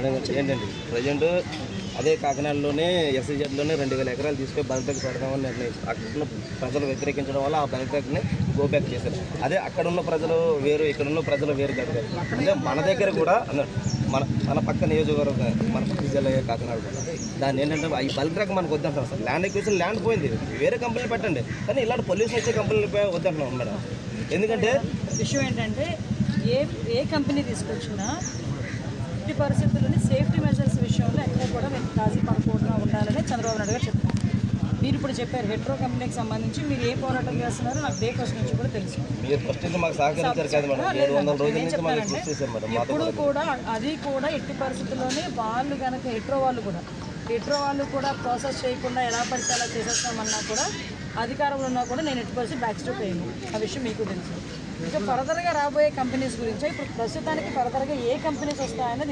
Madam ఏంటండి? Present అదే కాకినాడలోనే ఎస్సీజెడ్లోనే రెండు వేల ఎకరాలు తీసుకొని బల్క్ పెడదామని నిర్ణయించారు అక్కడ ప్రజలు వ్యతిరేకించడం వల్ల ఆ బల్క్ని గోబ్యాక్ చేశారు. అదే అక్కడ ఉన్న ప్రజలు వేరు ఇక్కడ ఉన్న ప్రజలు వేరు కాదు కదా. అంటే మన దగ్గర కూడా అన్న- మన మన పక్క నియోజకవర్గం మన పక్క జిల్లా కాకినాడ కూడా దాన్ని ఏంటంటే ఈ బల్క్ మనకు వద్దంటాం సార్. ల్యాండ్ ఎక్కువ ల్యాండ్ పోయింది. వేరే కంపెనీలు పెట్టండి. కానీ ఇలాంటి పొల్యూషన్ వచ్చే కంపెనీలు వద్దంటున్నాం మేడం. ఎందుకంటే విషయం ఏంటంటే ఏ ఏ కంపెనీ తీసుకొచ్చినా ఎట్టి చంద్రబాబు నాయుడు గారు చెప్పారు. మీరు ఇప్పుడు చెప్పారు హెట్రో కంపెనీకి సంబంధించి మీరు ఏ పోరాటం చేస్తున్నారో నాకు డే ఫస్ట్ నుంచి కూడా తెలుసు. మీరు ఫస్ట్ నుంచి మాకు సహకరించారు కదా మేడం. ఎప్పుడు కూడా అది కూడా ఎట్టి పరిస్థితుల్లోనే వాళ్ళు కనుక హెట్రో వాళ్ళు కూడా హెట్రో వాళ్ళు కూడా ప్రాసెస్ చేయకుండా ఎలా పడితే అలా చేసేస్తామన్నా కూడా అధికారంలో ఉన్నా కూడా నేను ఎట్టి పరిస్థితి బ్యాక్ స్టెప్ అయ్యాను. ఆ విషయం మీకు తెలుసు. ఇంకా ఫర్దర్గా రాబోయే కంపెనీస్ గురించి ఇప్పుడు ప్రస్తుతానికి ఫర్దర్గా ఏ కంపెనీస్ వస్తాయనేది